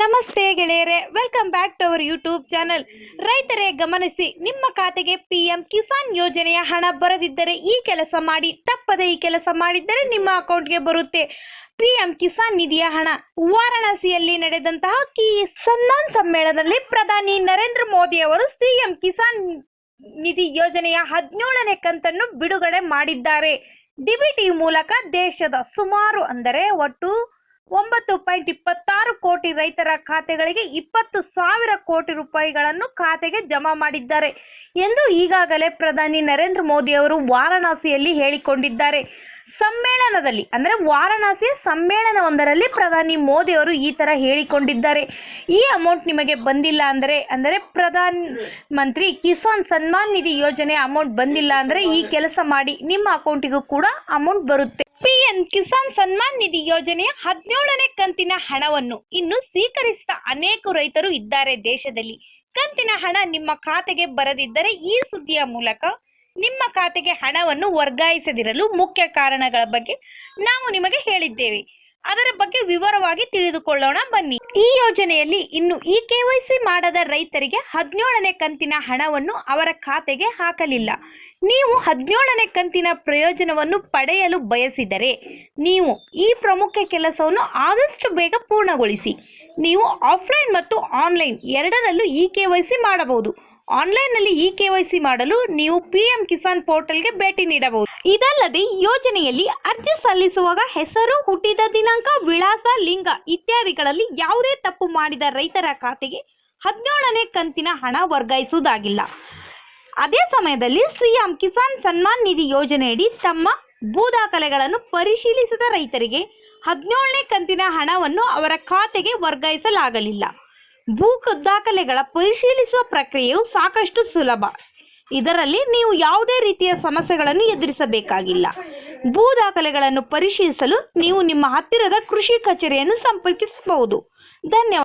ನಮಸ್ತೆ ಗೆಳೆಯರೆ welcome back to our YouTube channel ರೈತರೇ ಗಮನಿಸಿ, ನಿಮ್ಮ ಖಾತೆಗೆ ಪಿಎಂ ಕಿಸಾನ್ ಯೋಜನೆಯ ಹಣ ಬರದಿದ್ದರೆ ಈ ಕೆಲಸ ಮಾಡಿ, ತಪ್ಪದೆ ಈ ಕೆಲಸ ಮಾಡಿದ್ದರೆ ನಿಮ್ಮ ಅಕೌಂಟ್ಗೆ ಬರುತ್ತೆ. ಪಿಎಂ ಕಿಸಾನ್ ನಿಧಿಯ ಹಣ. ವಾರಾಣಸಿಯಲ್ಲಿ ನಡೆದಂತಹ ಕಿ ಸನ್ಮಾನ್ ಸಮ್ಮೇಳನದಲ್ಲಿ ಪ್ರಧಾನಿ ನರೇಂದ್ರ ಮೋದಿ ಅವರು ಸಿಎಂ ಕಿಸಾನ್ ನಿಧಿ ಯೋಜನೆಯ ಹದಿನೇಳನೇ ಕಂತನ್ನು ಬಿಡುಗಡೆ ಮಾಡಿದ್ದಾರೆ. ಡಿಬಿಟಿ ಮೂಲಕ ದೇಶದ ಸುಮಾರು ಅಂದರೆ ಒಟ್ಟು ಒಂಬತ್ತು ಪಾಯಿಂಟ್ ಇಪ್ಪತ್ತಾರು ಕೋಟಿ ರೈತರ ಖಾತೆಗಳಿಗೆ ಇಪ್ಪತ್ತು ಸಾವಿರ ಕೋಟಿ ರೂಪಾಯಿಗಳನ್ನು ಖಾತೆಗೆ ಜಮಾ ಮಾಡಿದ್ದಾರೆ ಎಂದು ಈಗಾಗಲೇ ಪ್ರಧಾನಿ ನರೇಂದ್ರ ಮೋದಿ ಅವರು ವಾರಾಣಸಿಯಲ್ಲಿ ಹೇಳಿಕೊಂಡಿದ್ದಾರೆ. ಸಮ್ಮೇಳನದಲ್ಲಿ, ಅಂದರೆ ವಾರಾಣಸಿಯ ಸಮ್ಮೇಳನವೊಂದರಲ್ಲಿ ಪ್ರಧಾನಿ ಮೋದಿ ಅವರು ಈ ಥರ ಹೇಳಿಕೊಂಡಿದ್ದಾರೆ. ಈ ಅಮೌಂಟ್ ನಿಮಗೆ ಬಂದಿಲ್ಲ ಅಂದರೆ ಅಂದರೆ ಪ್ರಧಾನ ಮಂತ್ರಿ ಕಿಸಾನ್ ಸನ್ಮಾನ್ ನಿಧಿ ಯೋಜನೆ ಅಮೌಂಟ್ ಬಂದಿಲ್ಲ ಅಂದರೆ ಈ ಕೆಲಸ ಮಾಡಿ, ನಿಮ್ಮ ಅಕೌಂಟಿಗೂ ಕೂಡ ಅಮೌಂಟ್ ಬರುತ್ತೆ. ಪಿಎಂ ಕಿಸಾನ್ ಸನ್ಮಾನ್ ನಿಧಿ ಯೋಜನೆಯ ಹದಿನೇಳನೇ ಕಂತಿನ ಹಣವನ್ನು ಇನ್ನು ಸ್ವೀಕರಿಸಿದ ಅನೇಕ ರೈತರು ಇದ್ದಾರೆ ದೇಶದಲ್ಲಿ. ಕಂತಿನ ಹಣ ನಿಮ್ಮ ಖಾತೆಗೆ ಬರದಿದ್ದರೆ ಈ ಸುದ್ದಿಯ ಮೂಲಕ ನಿಮ್ಮ ಖಾತೆಗೆ ಹಣವನ್ನು ವರ್ಗಾಯಿಸದಿರಲು ಮುಖ್ಯ ಕಾರಣಗಳ ಬಗ್ಗೆ ನಾವು ನಿಮಗೆ ಹೇಳಿದ್ದೇವೆ. ಅದರ ಬಗ್ಗೆ ವಿವರವಾಗಿ ತಿಳಿದುಕೊಳ್ಳೋಣ, ಬನ್ನಿ. ಈ ಯೋಜನೆಯಲ್ಲಿ ಇನ್ನು ಇ ಕೆವೈಸಿ ಮಾಡದ ರೈತರಿಗೆ ಹದಿನೇಳನೇ ಕಂತಿನ ಹಣವನ್ನು ಅವರ ಖಾತೆಗೆ ಹಾಕಲಿಲ್ಲ. ನೀವು ಹದಿನೇಳನೇ ಕಂತಿನ ಪ್ರಯೋಜನವನ್ನು ಪಡೆಯಲು ಬಯಸಿದರೆ ನೀವು ಈ ಪ್ರಮುಖ ಕೆಲಸವನ್ನು ಆದಷ್ಟು ಬೇಗ ಪೂರ್ಣಗೊಳಿಸಿ. ನೀವು ಆಫ್ಲೈನ್ ಮತ್ತು ಆನ್ಲೈನ್ ಎರಡರಲ್ಲೂ ಇ ಕೆ ವೈ ಸಿ ಮಾಡಬಹುದು. ಆನ್ಲೈನ್ನಲ್ಲಿ ಇ ಕೆ ವೈ ಸಿ ಮಾಡಲು ನೀವು ಪಿ ಎಂ ಕಿಸಾನ್ ಪೋರ್ಟಲ್ಗೆ ಭೇಟಿ ನೀಡಬಹುದು. ಇದಲ್ಲದೆ ಯೋಜನೆಯಲ್ಲಿ ಅರ್ಜಿ ಸಲ್ಲಿಸುವಾಗ ಹೆಸರು, ಹುಟ್ಟಿದ ದಿನಾಂಕ, ವಿಳಾಸ, ಲಿಂಗ ಇತ್ಯಾದಿಗಳಲ್ಲಿ ಯಾವುದೇ ತಪ್ಪು ಮಾಡಿದ ರೈತರ ಖಾತೆಗೆ ಹದಿನೇಳನೇ ಕಂತಿನ ಹಣ ವರ್ಗಾಯಿಸುವುದಾಗಿಲ್ಲ. ಅದೇ ಸಮಯದಲ್ಲಿ ಸಿಎಂ ಕಿಸಾನ್ ಸನ್ಮಾನ್ ನಿಧಿ ಯೋಜನೆಯಡಿ ತಮ್ಮ ಭೂ ದಾಖಲೆಗಳನ್ನು ಪರಿಶೀಲಿಸಿದ ರೈತರಿಗೆ ಹದಿನೇಳನೇ ಕಂತಿನ ಹಣವನ್ನು ಅವರ ಖಾತೆಗೆ ವರ್ಗಾಯಿಸಲಾಗಲಿಲ್ಲ. ಭೂ ದಾಖಲೆಗಳ ಪರಿಶೀಲಿಸುವ ಪ್ರಕ್ರಿಯೆಯು ಸಾಕಷ್ಟು ಸುಲಭ. ಇದರಲ್ಲಿ ನೀವು ಯಾವುದೇ ರೀತಿಯ ಸಮಸ್ಯೆಗಳನ್ನು ಎದುರಿಸಬೇಕಾಗಿಲ್ಲ. ಭೂ ದಾಖಲೆಗಳನ್ನು ಪರಿಶೀಲಿಸಲು ನೀವು ನಿಮ್ಮ ಹತ್ತಿರದ ಕೃಷಿ ಕಚೇರಿಯನ್ನು ಸಂಪರ್ಕಿಸಬಹುದು. ಧನ್ಯವಾದ.